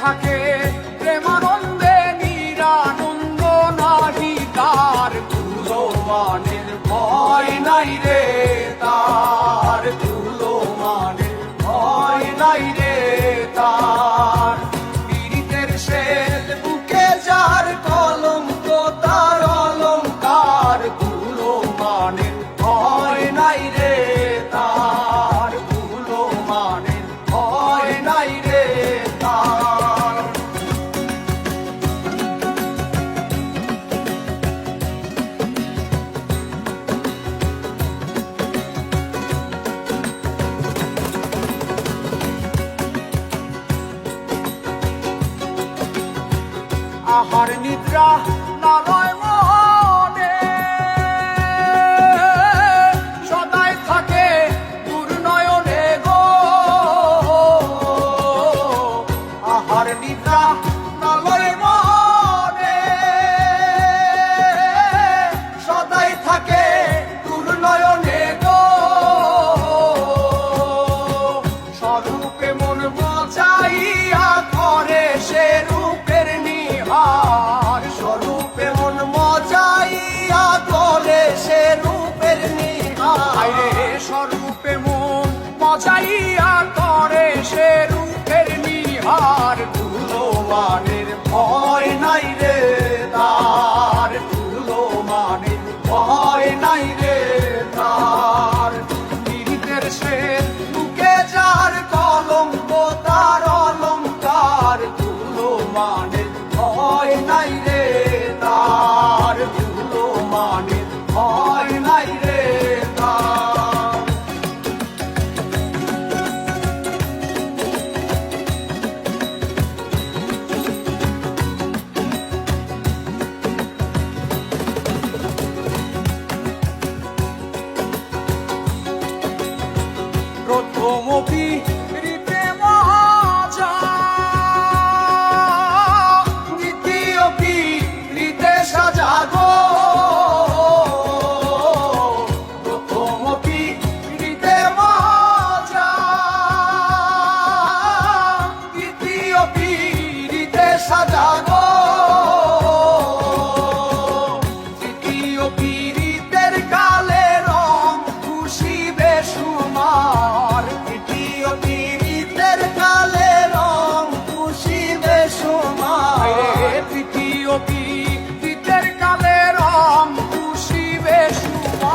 থাকে আহার নিদ্রা নারা বজাইয়া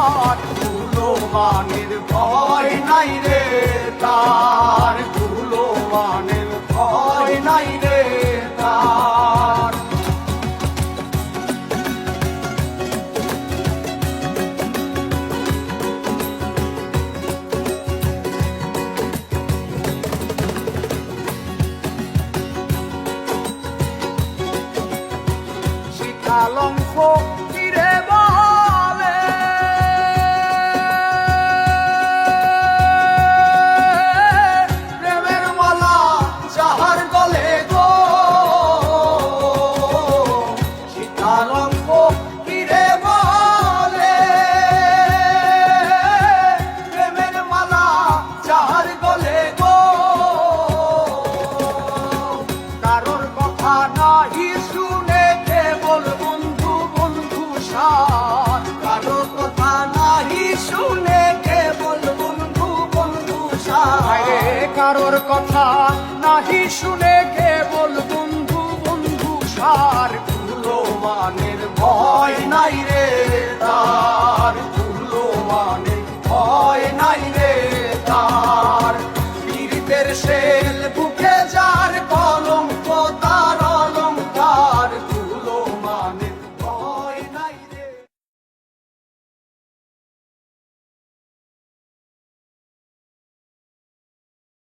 তার কুলবানের ভয় নাই রে তার কুলবানের ভয় নাই রে তার। শিকালঙ্ক কথা নাহি শুনে